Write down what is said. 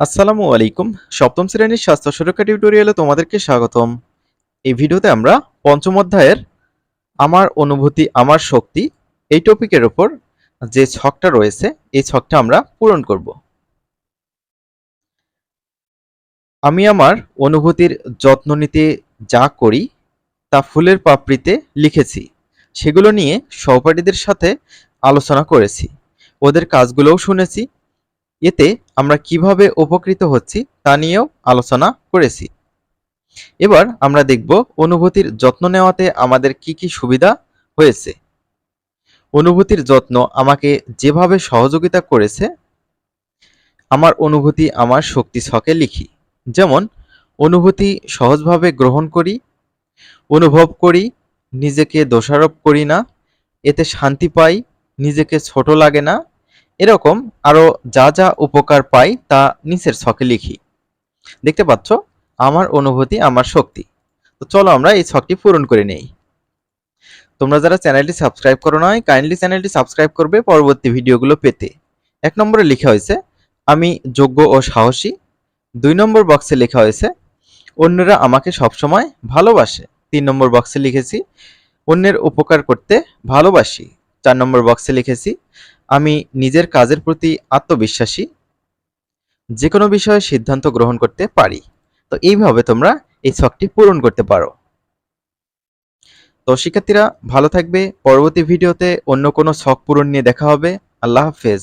আসসালামু আলাইকুম। সপ্তম শ্রেণির স্বাস্থ্য সুরক্ষা টিউটোরিয়ালে তোমাদেরকে স্বাগতম। এই ভিডিওতে আমরা পঞ্চম অধ্যায়ের আমার অনুভূতি, আমার শক্তি এই টপিকের ওপর যে ছকটা রয়েছে, এই ছকটা আমরা পূরণ করব। আমি আমার অনুভূতির যত্ন নিতে যা করি, তা ফুলের পাপড়িতে লিখেছি। সেগুলো নিয়ে সহপাঠীদের সাথে আলোচনা করেছি। ওদের কাজগুলোও শুনেছি। এতে আমরা কীভাবে উপকৃত হচ্ছি তা নিয়েও আলোচনা করেছি। এবার আমরা দেখব অনুভূতির যত্ন নেওয়াতে আমাদের কি কি সুবিধা হয়েছে। অনুভূতির যত্ন আমাকে যেভাবে সহযোগিতা করেছে, আমার অনুভূতি আমার শক্তি ছকে লিখি। যেমন, অনুভূতি সহজভাবে গ্রহণ করি, অনুভব করি, নিজেকে দোষারোপ করি না, এতে শান্তি পাই, নিজেকে ছোট লাগে না এরকম আরও যা যা উপকার পাই তা নিচের ছকে লিখি। দেখতে পাচ্ছ? আমার অনুভূতি, আমার শক্তি। তো চলো আমরা এই ছকটি পূরণ করে নেই। তোমরা যারা চ্যানেলটি সাবস্ক্রাইব করো নয় কাইন্ডলি চ্যানেলটি সাবস্ক্রাইব করবে পরবর্তী ভিডিওগুলো পেতে। এক নম্বরে লেখা হয়েছে, আমি যোগ্য ও সাহসী। দুই নম্বর বক্সে লেখা হয়েছে, অন্যরা আমাকে সবসময় ভালোবাসে। তিন নম্বর বক্সে লিখেছি, অন্যের উপকার করতে ভালোবাসি। চার নম্বর বক্সে লিখেছি আমি নিজের কাজের প্রতি আত্মবিশ্বাসী যে কোনো বিষয়ে সিদ্ধান্ত গ্রহণ করতে পারি। তো এইভাবে তোমরা এই ছকটি পূরণ করতে পারো। তো শিক্ষার্থীরা ভালো থাকবে। পরবর্তী ভিডিওতে অন্য কোনো ছক পূরণ নিয়ে দেখা হবে। আল্লাহ হাফেজ।